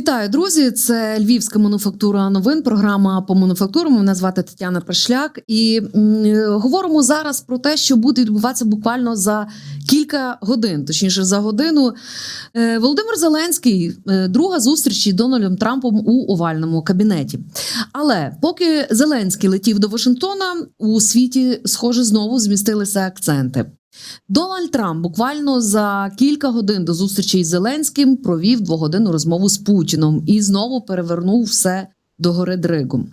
Вітаю, друзі! Це Львівська мануфактура новин. Програма по мануфактурам. Мене звати Тетяна Пешляк, і говоримо зараз про те, що буде відбуватися буквально за кілька годин, точніше за годину. Е, Володимир Зеленський, е, друга зустріч із Дональдом Трампом у овальному кабінеті. Але поки Зеленський летів до Вашингтона, у світі, схоже, знову змістилися акценти. Дональд Трамп буквально за кілька годин до зустрічі із Зеленським провів двогодинну розмову з Путіном і знову перевернув все до гори Дригом.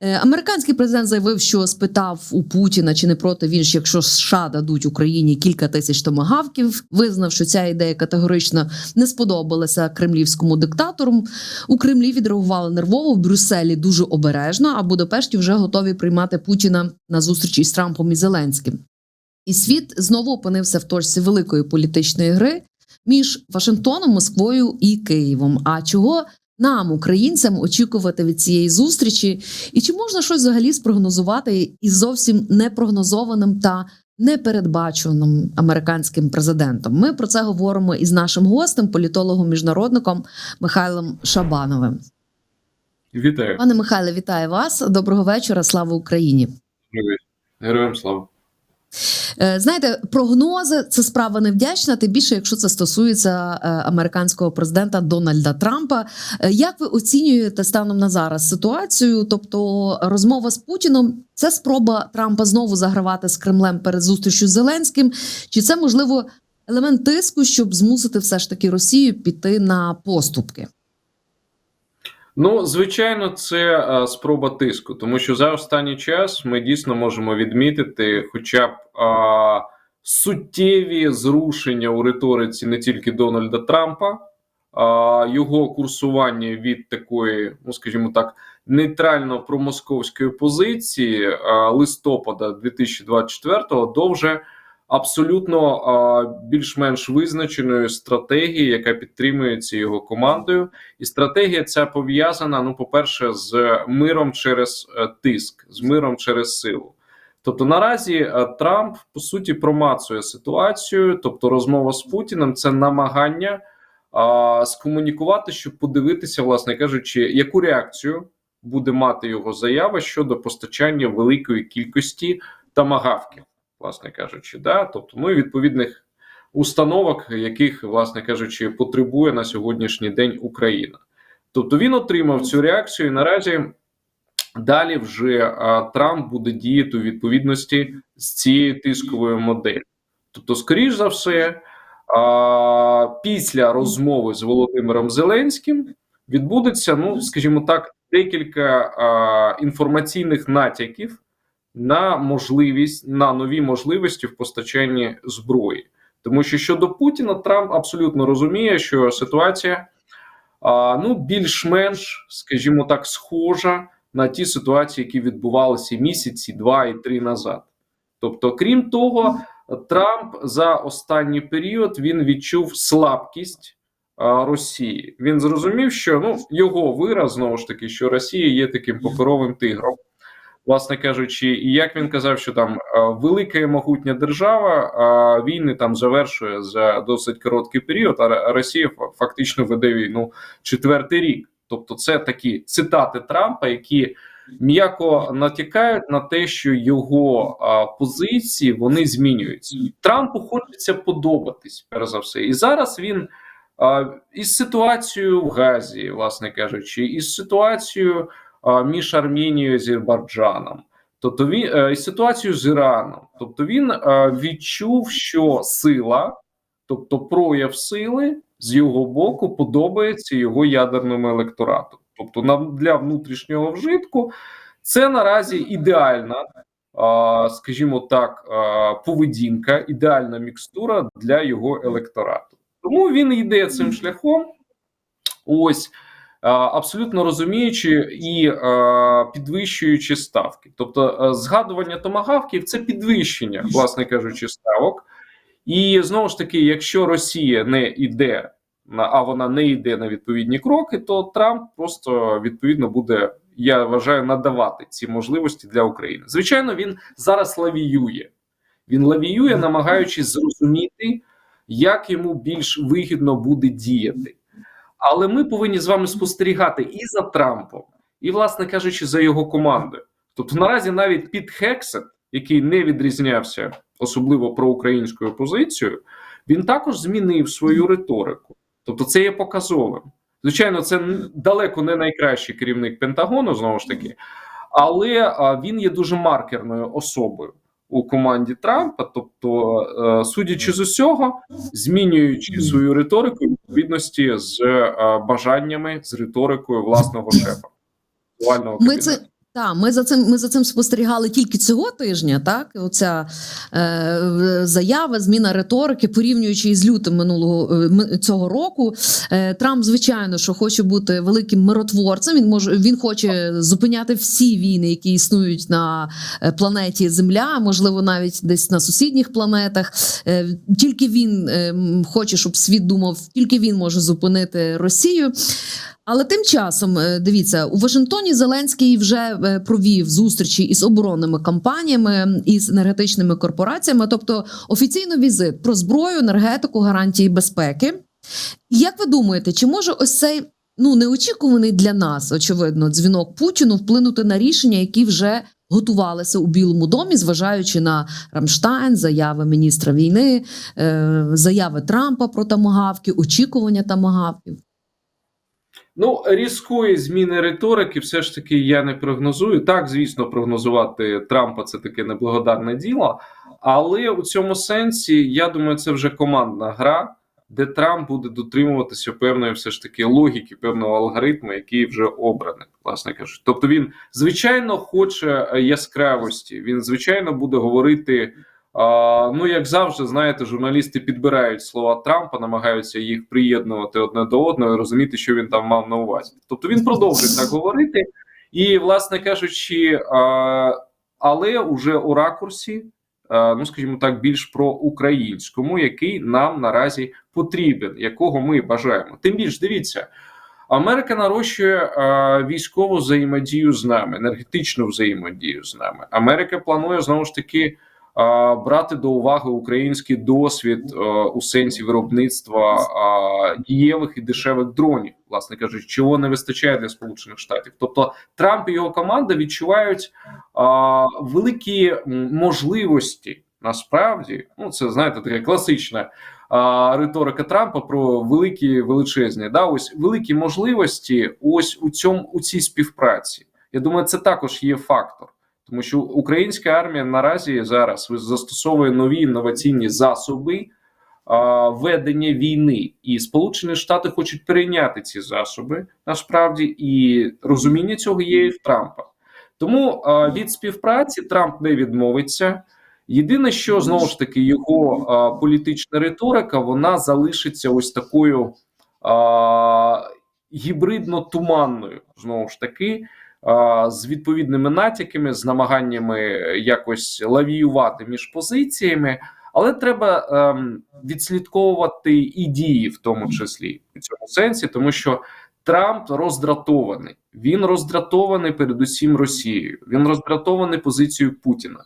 Е, Американський президент заявив, що спитав у Путіна, чи не проти він, якщо США дадуть Україні кілька тисяч томагавків. Визнав, що ця ідея категорично не сподобалася кремлівському диктатору. У Кремлі відреагували нервово в Брюсселі дуже обережно. А Будапешті вже готові приймати Путіна на зустрічі із Трампом і Зеленським. І світ знову опинився в точці великої політичної гри між Вашингтоном, Москвою і Києвом. А чого нам, українцям, очікувати від цієї зустрічі? І чи можна щось взагалі спрогнозувати із зовсім непрогнозованим та непередбаченим американським президентом? Ми про це говоримо із нашим гостем, політологом міжнародником Михайлом Шабановим. Вітаю. Пане Михайле, вітаю вас. Доброго вечора. Слава Україні. Героям слава. Е, Знаєте, прогнози це справа невдячна, тим більше, якщо це стосується е, американського президента Дональда Трампа. Е, Як ви оцінюєте станом на зараз ситуацію? Тобто, розмова з Путіном це спроба Трампа знову загравати з Кремлем перед зустрічю з Зеленським? Чи це можливо елемент тиску, щоб змусити все ж таки Росію піти на поступки? Ну, звичайно, це е, спроба тиску, тому що за останній час ми дійсно можемо відмітити, хоча б е, суттєві зрушення у риториці не тільки Дональда Трампа, а його курсування від такої, ну скажімо так, нейтрально промосковської позиції е, листопада 2024 до вже абсолютно більш-менш визначеної стратегії, яка підтримується його командою. І стратегія ця пов'язана, ну, по-перше, з миром через е, тиск, з миром через силу. Тобто наразі е, Трамп по суті промацує ситуацію, тобто розмова з Путіним це намагання а, скомунікувати, щоб подивитися, власне кажучи, яку реакцію буде мати його заява щодо постачання великої кількості тамагавків, власне кажучи, да, тобто ну і відповідних установок, яких, власне кажучи, потребує на сьогоднішній день Україна. Тобто він отримав цю реакцію, і наразі далі вже а, Трамп буде діяти у відповідності з цією тисковою моделлю. Тобто, скоріш за все, а, після розмови з Володимиром Зеленським відбудеться, ну скажімо так, декілька а, інформаційних натяків на можливість на нові можливості в постачанні зброї. Тому що щодо Путіна, Трамп абсолютно розуміє, що ситуація ну більш-менш, скажімо так, схожа на ті ситуації, які відбувалися місяці, два і три назад. Тобто, крім того, Трамп за останній період він відчув слабкість Росії. Він зрозумів, що ну його вираз знову ж таки, що Росія є таким паперовим тигром. Власне кажучи, і як він казав, що там е, велика і могутня держава війни там завершує за досить короткий період. А Росія фа- фактично веде війну четвертий рік. Тобто, це такі цитати Трампа, які м'яко натякають на те, що його а, позиції вони змінюються. Трампу хочеться подобатись, перш за все, і зараз він. Із ситуацією в Газі, власне кажучи, із ситуацією між Армінією і Азербайджаном, тобто він е, ситуацію з Іраном. Тобто він е, відчув, що сила, тобто прояв сили з його боку, подобається його ядерному електорату. Тобто, для внутрішнього вжитку це наразі ідеальна, скажімо так, поведінка, ідеальна мікстура для його електорату. Тому він йде цим шляхом. Ось абсолютно розуміючи і підвищуючи ставки. Тобто, згадування томагавків це підвищення, власне кажучи, ставок. І знову ж таки, якщо Росія не йде а вона не йде на відповідні кроки, то Трамп просто відповідно буде, я вважаю, надавати ці можливості для України. Звичайно, він зараз лавіює. Він лавіює, намагаючись зрозуміти, як йому більш вигідно буде діяти. Але ми повинні з вами спостерігати і за Трампом, і, власне кажучи, за його командою. Тобто, наразі навіть під Хексет, який не відрізнявся особливо проукраїнською позицією, він також змінив свою риторику. Тобто, це є показовим. Звичайно, це далеко не найкращий керівник Пентагону, знову ж таки, але він є дуже маркерною особою у команді Трампа. Тобто, е, судячи з усього, змінюючи свою риторику відповідності з е, бажаннями, з риторикою власного шефа. Ми це так, ми за цим ми за цим спостерігали тільки цього тижня. Так, оця е, заява, зміна риторики, порівнюючи із лютим минулого е, цього року. Е, Трамп, звичайно, що хоче бути великим миротворцем. Він може він хоче зупиняти всі війни, які існують на е, планеті Земля, можливо, навіть десь на сусідніх планетах. Е, Тільки він е, хоче, щоб світ думав, тільки він може зупинити Росію. Але тим часом е, дивіться у Вашингтоні Зеленський вже провів зустрічі із оборонними компаніями із енергетичними корпораціями, тобто офіційно візит про зброю, енергетику, гарантії безпеки. Як ви думаєте, чи може ось цей ну неочікуваний для нас, очевидно, дзвінок Путіну вплинути на рішення, які вже готувалися у Білому домі, зважаючи на Рамштайн, заяви міністра війни, е, заяви Трампа про тамагавки, очікування тамагавків? Ну, різкої зміни риторики, все ж таки я не прогнозую. Так, звісно, прогнозувати Трампа це таке неблагодарне діло. Але у цьому сенсі, я думаю, це вже командна гра, де Трамп буде дотримуватися певної все ж таки логіки, певного алгоритму, який вже обраний, власне кажучи. Тобто він звичайно хоче яскравості. Він звичайно буде говорити. Ну, як завжди, знаєте, журналісти підбирають слова Трампа, намагаються їх приєднувати одне до одного і розуміти, що він там мав на увазі. Тобто він продовжить так говорити, і, власне кажучи, але уже у ракурсі, ну скажімо так, більш про українському, який нам наразі потрібен, якого ми бажаємо. Тим більш дивіться. Америка нарощує е, військову взаємодію з нами, енергетичну взаємодію з нами. Америка планує знову ж таки брати до уваги український досвід е, у сенсі виробництва дієвих і дешевих дронів, власне кажучи, чого не вистачає для Сполучених Штатів. Тобто Трамп і його команда відчувають великі можливості. Насправді, ну це знаєте, таке класичне а, риторика Трампа про великі величезні, да, ось великі можливості, ось у цьому у цій співпраці. Я думаю, це також є фактор, тому що українська армія наразі зараз застосовує нові інноваційні засоби а, ведення війни, і Сполучені Штати хочуть перейняти ці засоби насправді, і розуміння цього є і в Трампа. Тому а, від співпраці Трамп не відмовиться. Єдине, що знову ж таки його а, політична риторика вона залишиться ось такою а, гібридно-туманною, знову ж таки, з відповідними натяками, з намаганнями якось лавіювати між позиціями. Але треба ем, відслідковувати і дії, в тому числі у цьому сенсі, тому що Трамп роздратований. Він роздратований передусім Росією. Він роздратований позицією Путіна.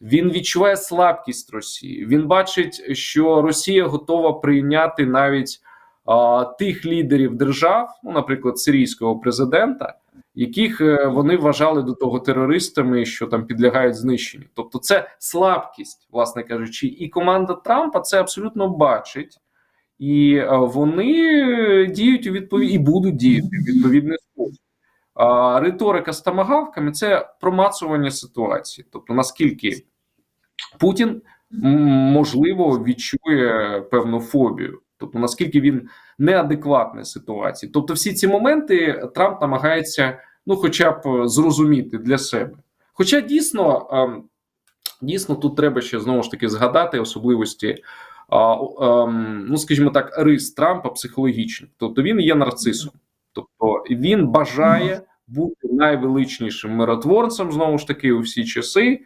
Він відчуває слабкість Росії. Він бачить, що Росія готова прийняти навіть а, тих лідерів держав, ну, наприклад, сирійського президента, яких е, вони вважали до того терористами, що там підлягають знищенню. Тобто, це слабкість, власне кажучи, і команда Трампа це абсолютно бачить, і е, вони діють у відповідь і будуть діяти відповідний спосіб. А, риторика з тамагавками це промацування ситуації, тобто наскільки Путін можливо відчує певну фобію, тобто наскільки він неадекватний ситуації. Тобто, всі ці моменти Трамп намагається, ну, хоча б зрозуміти для себе. Хоча дійсно, ем, дійсно, тут треба ще знову ж таки згадати особливості. ем, ну, скажімо так, рис Трампа психологічних. Тобто він є нарцисом, тобто він бажає бути найвеличнішим миротворцем знову ж таки у всі часи.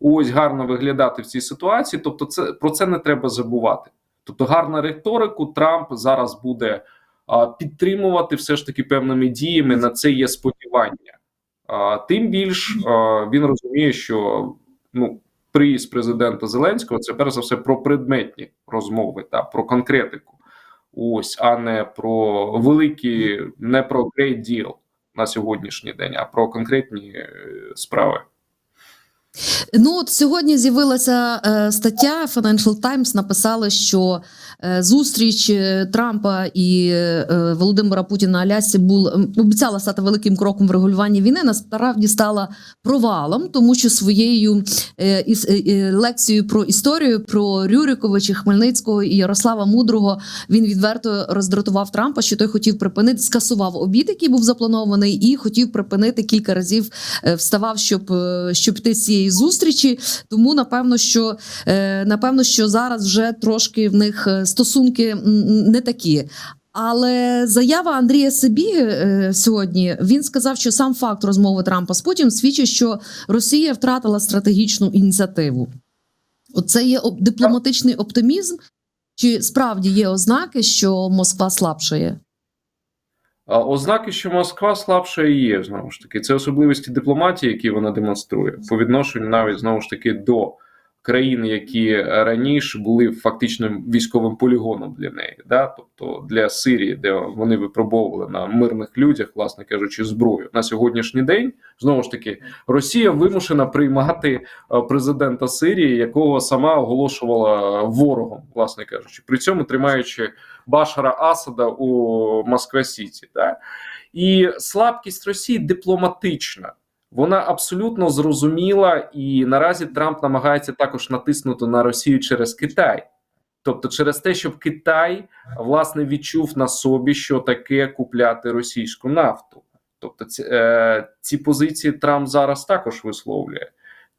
Ось гарно виглядати в цій ситуації. Тобто, це про це не треба забувати. Тобто, гарну риторику Трамп зараз буде а, підтримувати все ж таки певними діями. На це є сподівання. А, тим більш а, він розуміє, що ну приїзд президента Зеленського це перш за все про предметні розмови та про конкретику. ось, а не про великі, не про great deal на сьогоднішній день, а про конкретні е, справи. Ну от сьогодні з'явилася е, стаття Financial Times написали, що е, зустріч е, Трампа і е, Володимира Путіна на Алясці бул м, обіцяла стати великим кроком в регулюванні війни. Насправді стала провалом, тому що своєю е, е, е, лекцією про історію про Рюриковича, Хмельницького і Ярослава Мудрого він відверто роздратував Трампа, що той хотів припинити, скасував обід, який був запланований, і хотів припинити кілька разів е, вставав, щоб, е, щоб йти з зустрічі. Тому напевно, що е, напевно, що зараз вже трошки в них е, стосунки не такі. Але заява Андрія Сибі е, сьогодні він сказав, що сам факт розмови Трампа з Путіним свідчить, що Росія втратила стратегічну ініціативу. Оце є дипломатичний оптимізм, чи справді є ознаки, що Москва слабшає? Ознаки, що Москва слабша і є знову ж таки. Це особливості дипломатії, які вона демонструє по відношенню навіть знову ж таки до країн, які раніше були фактично військовим полігоном для неї, да? тобто для Сирії, де вони випробовували на мирних людях, власне кажучи, зброю на сьогоднішній день. Знову ж таки, Росія вимушена приймати е, президента Сирії, якого сама оголошувала ворогом, власне кажучи, при цьому тримаючи Башара Асада у Москва Сіті. Да? І слабкість Росії дипломатична. Вона абсолютно зрозуміла, і наразі Трамп намагається також натиснути на Росію через Китай. Тобто, через те, щоб Китай власне відчув на собі, що таке купляти російську нафту. Тобто, ці, е, ці позиції Трамп зараз також висловлює.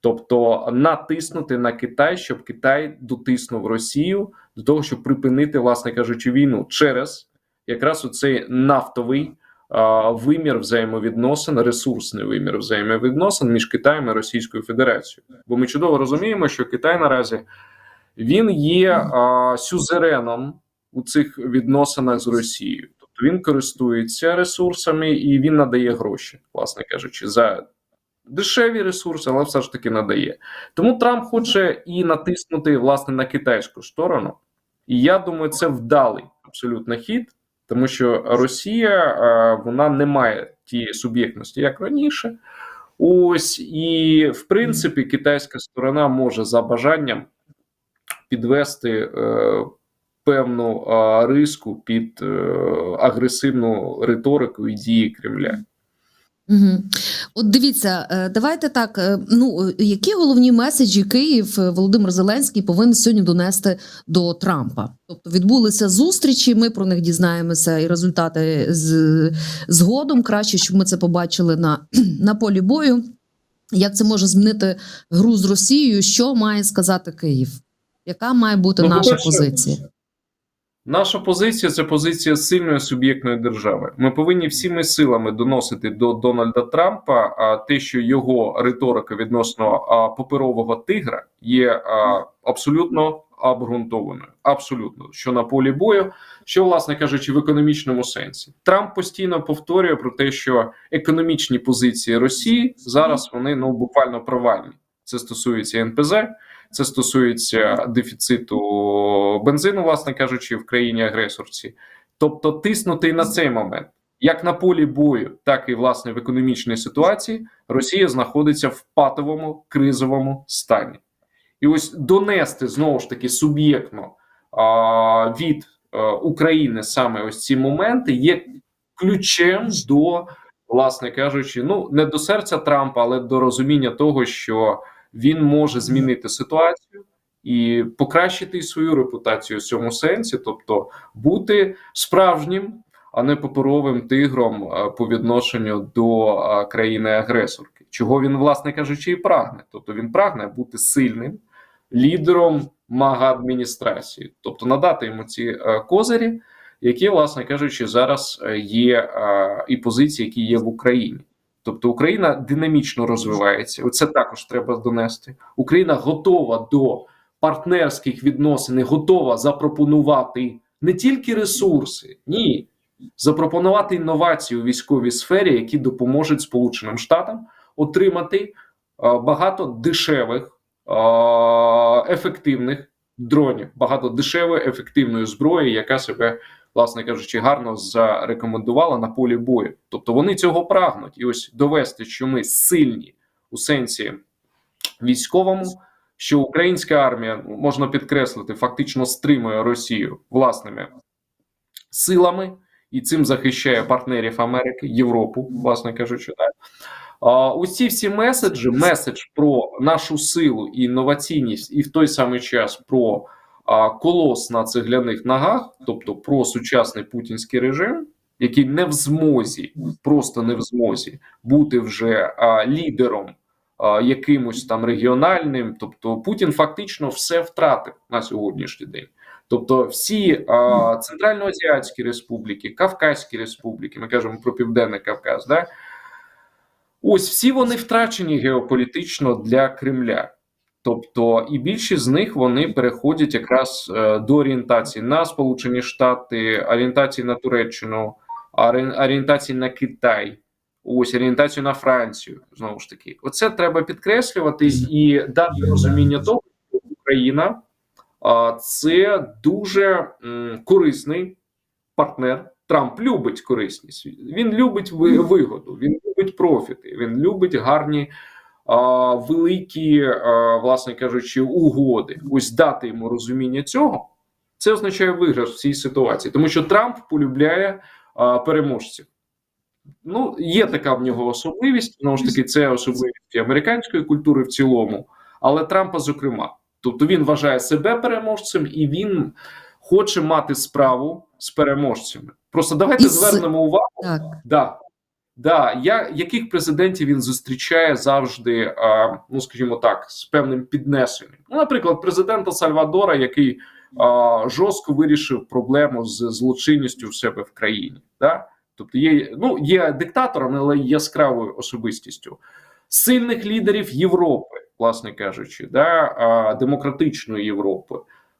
Тобто натиснути на Китай, щоб Китай дотиснув Росію до того, щоб припинити, власне кажучи, війну через якраз оцей нафтовий а, вимір взаємовідносин, ресурсний вимір взаємовідносин між Китаєм і Російською Федерацією. Бо ми чудово розуміємо, що Китай наразі він є а, сюзереном у цих відносинах з Росією. Тобто він користується ресурсами і він надає гроші, власне кажучи, за дешеві ресурси, але все ж таки надає. Тому Трамп хоче і натиснути власне на китайську сторону. І я думаю, це вдалий абсолютно хід, тому що Росія е, вона не має тієї суб'єктності, як раніше. Ось і в принципі китайська сторона може за бажанням підвести е, певну е, риску під е, агресивну риторику і дії Кремля. Угу. От дивіться, е, давайте так. е, Ну е, які головні меседжі Київ Володимир Зеленський повинен сьогодні донести до Трампа? Тобто відбулися зустрічі. Ми про них дізнаємося і результати з згодом. Краще, щоб ми це побачили на, на полі бою. Як це може змінити гру з Росією? Що має сказати Київ? Яка має бути Ну, наша по-перше, позиція? Наша позиція це позиція сильної суб'єктної держави. Ми повинні всіми силами доносити до Дональда Трампа а, те, що його риторика відносно а, паперового тигра є а, абсолютно обґрунтованою. Абсолютно, що на полі бою, що, власне кажучи, в економічному сенсі. Трамп постійно повторює про те, що економічні позиції Росії зараз вони ну буквально провальні. Це стосується НПЗ. Це стосується дефіциту бензину, власне кажучи, в країні агресорці. Тобто, тиснути на цей момент, як на полі бою, так і власне в економічній ситуації, Росія знаходиться в патовому кризовому стані, і ось донести знову ж таки суб'єктно а, від а, України саме ось ці моменти є ключем до, власне кажучи, ну не до серця Трампа, але до розуміння того, що він може змінити ситуацію і покращити свою репутацію в цьому сенсі, тобто бути справжнім, а не паперовим тигром е, по відношенню до е, країни-агресорки, чого він, власне кажучи, і прагне. Тобто він прагне бути сильним лідером мага адміністрації, тобто надати йому ці е, козирі, які, власне кажучи, зараз є е, і позиції, які є в Україні. Тобто Україна динамічно розвивається. Це також треба донести. Україна готова до партнерських відносин, готова запропонувати не тільки ресурси, ні, запропонувати інновації у військовій сфері, які допоможуть Сполученим Штатам отримати е, багато дешевих, е, ефективних дронів, багато дешевої ефективної зброї, яка себе власне кажучи, гарно зарекомендувала на полі бою. Тобто вони цього прагнуть, і ось довести, що ми сильні у сенсі військовому, що українська армія можна підкреслити, фактично стримує Росію власними силами і цим захищає партнерів Америки, Європу, власне кажучи, так. Усі всі меседжі, меседж про нашу силу і інноваційність, і в той самий час про колос на цегляних ногах, тобто про сучасний путінський режим, який не в змозі, просто не в змозі бути вже лідером якимось там регіональним. Тобто Путін фактично все втратив на сьогоднішній день. Тобто, всі а, центральноазіатські республіки, Кавказькі республіки, ми кажемо про Південний Кавказ, да? ось всі вони втрачені геополітично для Кремля. Тобто, і більшість з них вони переходять якраз е, до орієнтації на Сполучені Штати, орієнтації на Туреччину, орієнтації на Китай, ось орієнтацію на Францію. Знову ж таки, оце треба підкреслювати і дати розуміння того, що Україна це дуже корисний партнер. Трамп любить корисність. Він любить вигоду, він любить профіти, він любить гарні великі, власне кажучи, угоди. Ось дати йому розуміння цього. Це означає виграш в цій ситуації, тому що Трамп полюбляє переможців. Ну, є така в нього особливість. Знову ж таки, це особливість і американської культури в цілому, але Трампа, зокрема. Тобто він вважає себе переможцем і він хоче мати справу з переможцями. Просто давайте І звернемо увагу. Так. Да. Да, я, яких президентів він зустрічає завжди, а, ну скажімо так, з певним піднесенням. Ну, наприклад, президента Сальвадора, який а, жорстко вирішив проблему з злочинністю в себе в країні. Да? Тобто є, ну, є диктатором, але яскравою особистістю сильних лідерів Європи, власне кажучи, да, а, демократичної Європи,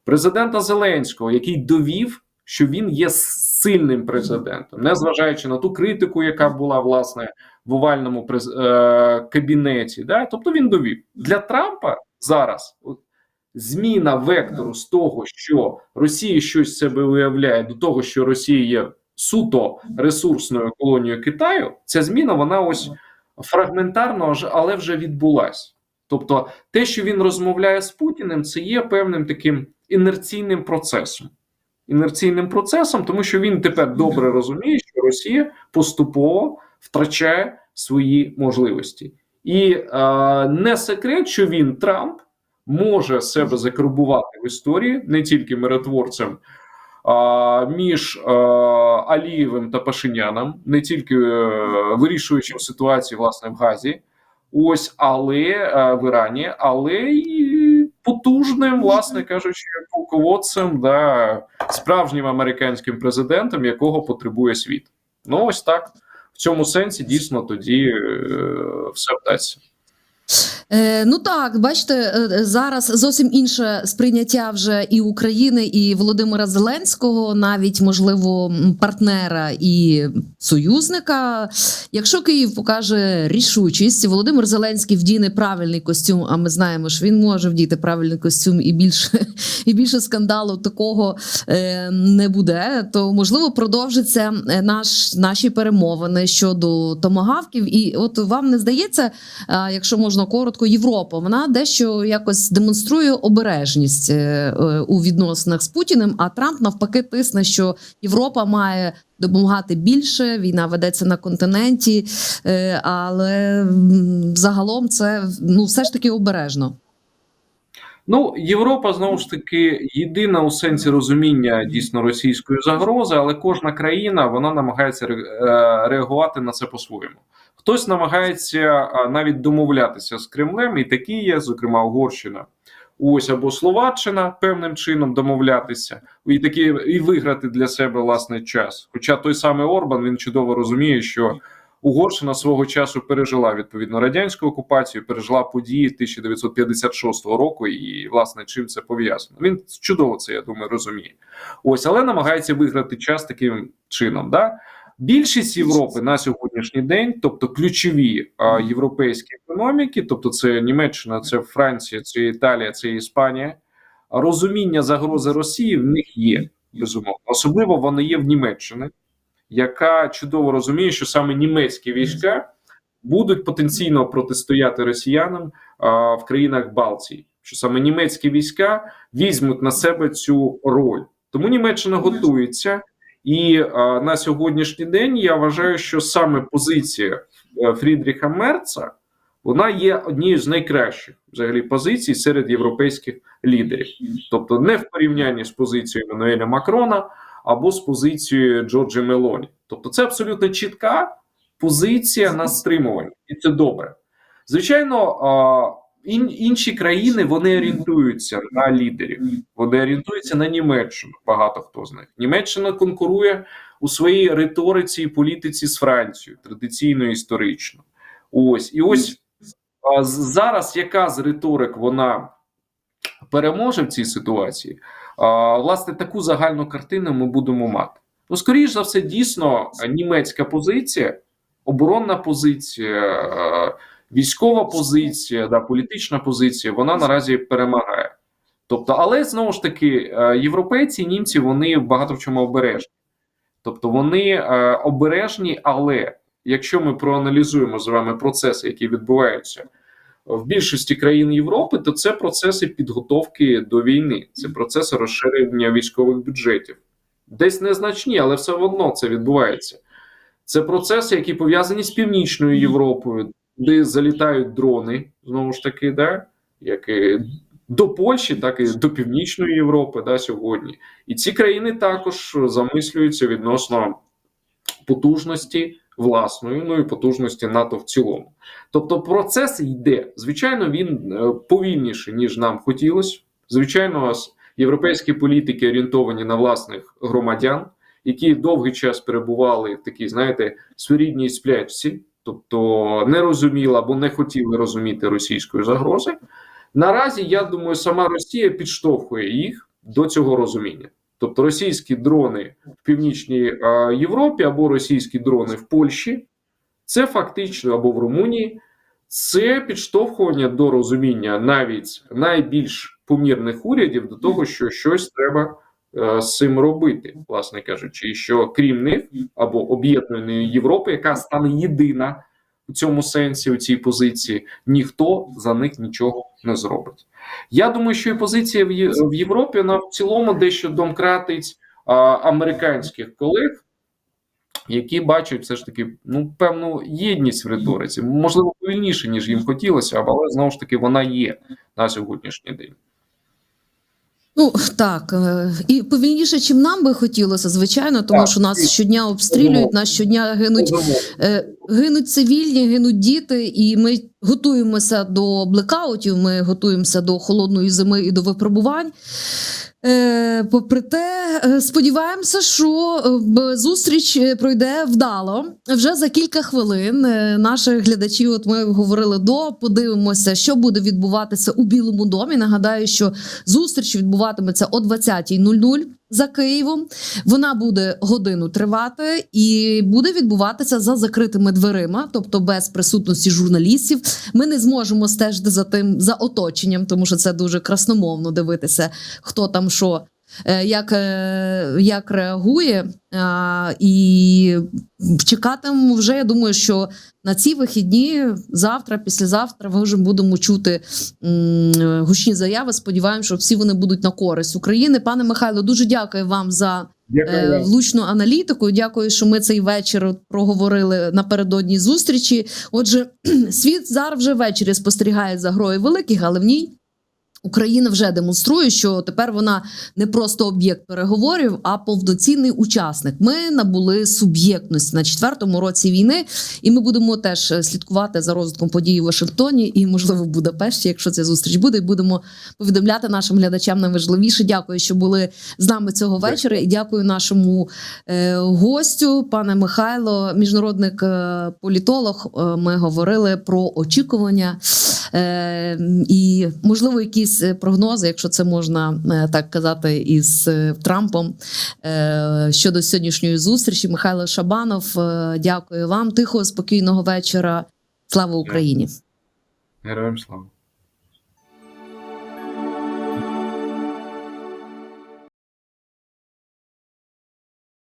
президента Зеленського, який довів, що він є сильним президентом, незважаючи на ту критику, яка була власне в овальному е, кабінеті. Да? Тобто він довів для Трампа зараз. Зміна вектору з того, що Росія щось себе виявляє, до того, що Росія є суто ресурсною колонією Китаю, ця зміна вона ось фрагментарно, але вже відбулась. Тобто, те, що він розмовляє з Путіним, це є певним таким інерційним процесом. Інерційним процесом, тому що він тепер добре розуміє, що Росія поступово втрачає свої можливості. І е, не секрет, що він, Трамп, може себе закарбувати в історії не тільки миротворцем а, між е, Алієвим та Пашиняном, не тільки е, вирішуючим ситуацію власне в Газі, ось, але е, в Ірані, але і потужним, власне кажучи, полководцем, да, справжнім американським президентом, якого потребує світ. Ну ось так. В цьому сенсі дійсно тоді е, все вдасться. Е, ну так, бачите, е, зараз зовсім інше сприйняття вже і України, і Володимира Зеленського, навіть можливо, партнера і союзника. Якщо Київ покаже рішучість, Володимир Зеленський вдіне правильний костюм. А ми знаємо, що він може вдіти правильний костюм, і більше і більше скандалу такого е, не буде. То можливо продовжиться е, наш наші перемовини щодо томагавків. І от вам не здається, якщо можна коротко, Європа вона дещо якось демонструє обережність е, е, у відносинах з Путіним. А Трамп навпаки тисне, що Європа має допомагати більше. Війна ведеться на континенті, е, але загалом це ну все ж таки обережно. Ну, Європа знову ж таки єдина у сенсі розуміння дійсно російської загрози, але кожна країна вона намагається реагувати на це по-своєму. Хтось намагається навіть домовлятися з Кремлем, і такі є, зокрема Угорщина, ось або Словаччина певним чином домовлятися і такі і виграти для себе власний час. Хоча той самий Орбан він чудово розуміє, що Угорщина свого часу пережила відповідно радянську окупацію, пережила події 1956 року, і власне чим це пов'язано. Він чудово це я думаю розуміє. Ось, але намагається виграти час таким чином. Да? Більшість Європи на сьогоднішній день, тобто ключові а, європейські економіки, тобто це Німеччина, це Франція, це Італія, це Іспанія. Розуміння загрози Росії в них є. безумовно. Особливо вона є в Німеччині, яка чудово розуміє, що саме німецькі війська будуть потенційно протистояти росіянам а, в країнах Балтії. Що саме німецькі війська візьмуть на себе цю роль. Тому Німеччина готується, і а, на сьогоднішній день я вважаю, що саме позиція е, Фрідріха Мерца вона є однією з найкращих взагалі позицій серед європейських лідерів, тобто не в порівнянні з позицією Еммануеля Макрона або з позицією Джорджі Мелоні. Тобто, це абсолютно чітка позиція на стримування, і це добре. Звичайно, ін, інші країни вони орієнтуються на лідерів, вони орієнтуються на Німеччину. Багато хто з них. Німеччина конкурує у своїй риториці і політиці з Францією, традиційно історично. Ось і ось а, зараз яка з риторик вона переможе в цій ситуації? А, власне, таку загальну картину ми будемо мати. Ну, скоріш за все, дійсно, німецька позиція, оборонна позиція, військова позиція, да, політична позиція, вона наразі перемагає. Тобто, але знову ж таки, е, європейці і німці вони багато в чому обережні. Тобто вони е, обережні, але якщо ми проаналізуємо з вами процеси, які відбуваються в більшості країн Європи, то це процеси підготовки до війни, це процеси розширення військових бюджетів. Десь незначні, але все одно це відбувається. Це процеси, які пов'язані з північною Європою, де залітають дрони, знову ж таки, да, як і до Польщі, так і до Північної Європи да, сьогодні. І ці країни також замислюються відносно потужності власної, ну і потужності НАТО в цілому. Тобто, процес йде. Звичайно, він е, повільніший, ніж нам хотілося. Звичайно, європейські політики орієнтовані на власних громадян, які довгий час перебували в такій, знаєте, своєрідній сплячці, тобто не розуміли або не хотіли розуміти російської загрози. Наразі я думаю, сама Росія підштовхує їх до цього розуміння. Тобто російські дрони в північній Європі або російські дрони в Польщі, це фактично або в Румунії, це підштовхування до розуміння навіть найбільш помірних урядів до того, що щось треба з цим робити, власне кажучи, що крім них або об'єднаної Європи, яка стане єдина у цьому сенсі, у цій позиції, ніхто за них нічого не зробить. Я думаю, що і позиція в Європі вона в цілому дещо домкратить а, американських колег, які бачать все ж таки ну певну єдність в риториці, можливо, повільніше, ніж їм хотілося, але знову ж таки вона є на сьогоднішній день. Ну так е, і повільніше, чим нам би хотілося, звичайно, тому Так, що нас щодня обстрілюють, нас щодня гинуть Гинуть цивільні, гинуть діти, і ми готуємося до блекаутів. Ми готуємося до холодної зими і до випробувань. Е, попри те, е, сподіваємося, що е, зустріч пройде вдало. Вже за кілька хвилин е, наші глядачі, от ми говорили до, подивимося, що буде відбуватися у Білому домі. Нагадаю, що зустріч відбуватиметься о 20.00 за Києвом. Вона буде годину тривати і буде відбуватися за закритими дверима, тобто без присутності журналістів. Ми не зможемо стежити за тим за оточенням, тому що це дуже красномовно дивитися, хто там що. Е, Як, е, як реагує, і чекатимемо вже. Я думаю, що на ці вихідні завтра, післязавтра, ми вже будемо чути гучні заяви. Сподіваємося, що всі вони будуть на користь України. Пане Михайло, дуже дякую вам за е, влучну аналітику. Дякую, що ми цей вечір проговорили напередодні зустрічі. Отже, світ зараз вже ввечері спостерігає за грою великих, але в ній. Україна вже демонструє, що тепер вона не просто об'єкт переговорів, а повноцінний учасник. Ми набули суб'єктності на четвертому році війни, і ми будемо теж е, слідкувати за розвитком подій у Вашингтоні і, можливо, в Будапешті, якщо ця зустріч буде, і будемо повідомляти нашим глядачам найважливіше. Дякую, що були з нами цього вечора. І дякую нашому е, гостю, пане Михайло, міжнародник е, політолог. Ми говорили про очікування і, можливо, якісь е, прогнози, якщо це можна е, так казати, із е, Трампом щодо сьогоднішньої зустрічі. Михайло Шабанов, дякую вам. Тихого, спокійного вечора. Слава Україні! Героям слава.